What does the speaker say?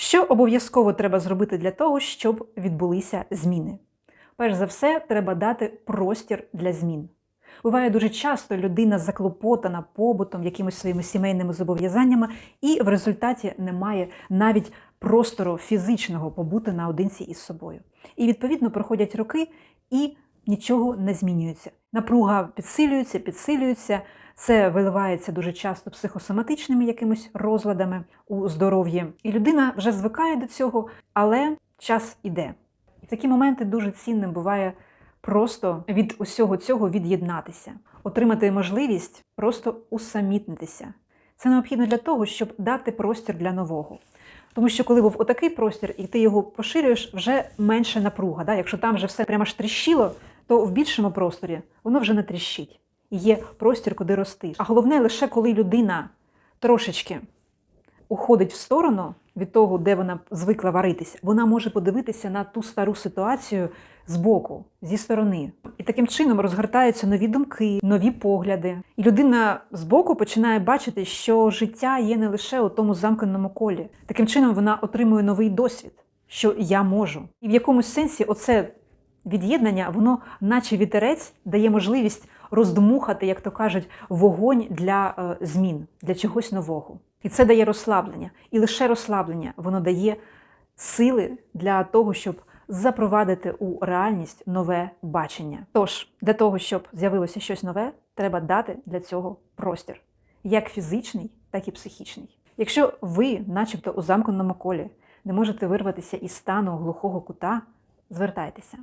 Що обов'язково треба зробити для того, щоб відбулися зміни? Перш за все, треба дати простір для змін. Буває дуже часто людина заклопотана побутом, якимись своїми сімейними зобов'язаннями, і в результаті немає навіть простору фізичного побути наодинці із собою. І відповідно проходять роки, і нічого не змінюється. Напруга підсилюється, підсилюється. Це виливається дуже часто психосоматичними якимись розладами у здоров'ї. І людина вже звикає до цього, але час іде. І в такі моменти дуже цінним буває просто від усього цього від'єднатися, отримати можливість просто усамітнитися. Це необхідно для того, щоб дати простір для нового. Тому що коли був отакий простір, і ти його поширюєш, вже менше напруга. Да? Якщо там вже все прямо ж тріщило, то в більшому просторі воно вже не тріщить. Є простір, куди рости. А головне лише коли людина трошечки уходить в сторону від того, де вона звикла варитися, вона може подивитися на ту стару ситуацію збоку, зі сторони. І таким чином розгортаються нові думки, нові погляди. І людина збоку починає бачити, що життя є не лише у тому замкненому колі. Таким чином вона отримує новий досвід, що я можу. І в якомусь сенсі оце від'єднання, воно, наче вітерець, дає можливість роздмухати, як то кажуть, вогонь для е, змін, для чогось нового. І це дає розслаблення. І лише розслаблення воно дає сили для того, щоб запровадити у реальність нове бачення. Тож, для того, щоб з'явилося щось нове, треба дати для цього простір, як фізичний, так і психічний. Якщо ви, начебто у замкненому колі, не можете вирватися із стану глухого кута, звертайтеся.